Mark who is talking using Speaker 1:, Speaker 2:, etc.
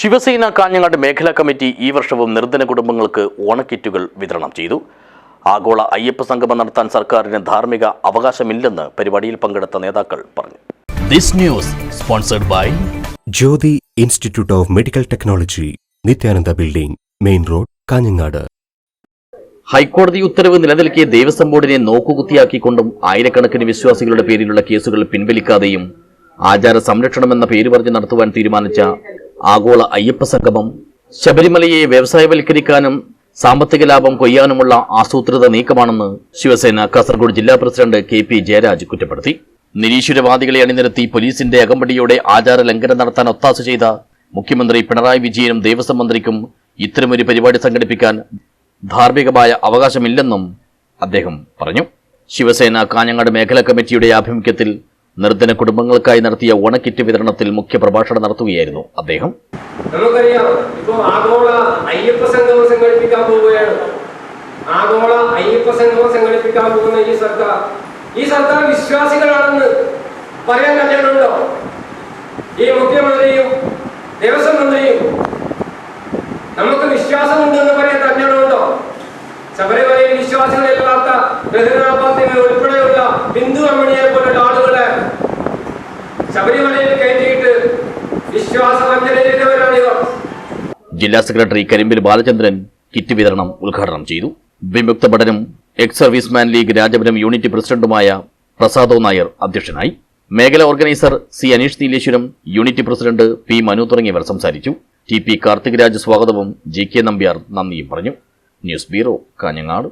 Speaker 1: ശിവസേന കാഞ്ഞങ്ങാട് മേഖലാ കമ്മിറ്റി ഈ വർഷവും നിർധന കുടുംബങ്ങൾക്ക് ഓണക്കിറ്റുകൾ വിതരണം ചെയ്തു. ആഗോള അയ്യപ്പ സംഗമം നടത്താൻ സർക്കാരിന് ധാർമ്മിക അവകാശമില്ലെന്ന് പരിപാടിയിൽ പങ്കെടുത്ത നേതാക്കൾ പറഞ്ഞു. This news sponsored by
Speaker 2: Jyothi institute of medical technology Nithyananda building main road Kanhangad.
Speaker 1: ഹൈക്കോടതി ഉത്തരവ് നിലനിൽക്കിയ ദേവസ്വം ബോർഡിനെ നോക്കുകുത്തിയാക്കിക്കൊണ്ടും ആയിരക്കണക്കിന് വിശ്വാസികളുടെ പേരിലുള്ള കേസുകൾ പിൻവലിക്കാതെയും ആചാര സംരക്ഷണമെന്ന പേര് പറഞ്ഞ് നടത്തുവാൻ തീരുമാനിച്ച ആഗോള അയ്യപ്പ സംഗമം ശബരിമലയെ വ്യവസായവൽക്കരിക്കാനും സാമ്പത്തിക ലാഭം കൊയ്യാനുമുള്ള ആസൂത്രിത നീക്കമാണെന്ന് ശിവസേന കാസർഗോഡ് ജില്ലാ പ്രസിഡന്റ് കെ പി ജയരാജ് കുറ്റപ്പെടുത്തി. നിരീശ്വരവാദികളെ അണിനിരത്തി പോലീസിന്റെ അകമ്പടിയോടെ ആചാര ലംഘനം നടത്താൻ ഒത്താശ ചെയ്ത മുഖ്യമന്ത്രി പിണറായി വിജയനും ദേവസ്വം മന്ത്രിക്കും ഇത്തരമൊരു പരിപാടി സംഘടിപ്പിക്കാൻ ധാർമ്മികമായ അവകാശമില്ലെന്നും അദ്ദേഹം പറഞ്ഞു. ശിവസേന കാഞ്ഞങ്ങാട് മേഖലാ കമ്മിറ്റിയുടെ ആഭിമുഖ്യത്തിൽ നിർധന കുടുംബങ്ങൾക്കായി നടത്തിയ ഓണക്കിറ്റ് വിതരണത്തിൽ മുഖ്യപ്രഭാഷണം നടത്തുകയായിരുന്നു അദ്ദേഹം.
Speaker 3: നമുക്കറിയാം ഇപ്പൊ ആഗോള അയ്യപ്പ സംഗമം സംഘടിപ്പിക്കാൻ പോവുകയാണ്. ആഗോള അയ്യപ്പ സംഗമം പോകുന്ന ഈ സർക്കാർ. ഈ സർക്കാർ വിശ്വാസികളാണെന്ന് പറയാൻ കഴിയണുണ്ടോ ഈ മുഖ്യമന്ത്രിയും ദേവസ്വം മന്ത്രിയും നമുക്ക് വിശ്വാസമുണ്ടെന്ന് പറയാൻ കഴിയണുണ്ടോ ശബരിമലയിൽ വിശ്വാസികളില്ലാത്ത ബഹുനാപാത്തിനെ ഉൾപ്പെടെയുള്ള
Speaker 1: ജില്ലാ സെക്രട്ടറി കരിമ്പിൽ ബാലചന്ദ്രൻ കിറ്റ് വിതരണം ഉദ്ഘാടനം ചെയ്തു. വിമുക്ത ഭടനും ex serviceman league Rajapuram unit പ്രസിഡന്റുമായ പ്രസാദോ നായർ അധ്യക്ഷനായി. മേഖല organiser C Aneesh Nileshwaram unit president P Manu തുടങ്ങിയവർ സംസാരിച്ചു. ടി പി കാർത്തിക് രാജ് സ്വാഗതവും ജി കെ നമ്പ്യാർ നന്ദിയും പറഞ്ഞു. News bureau Kanhangad.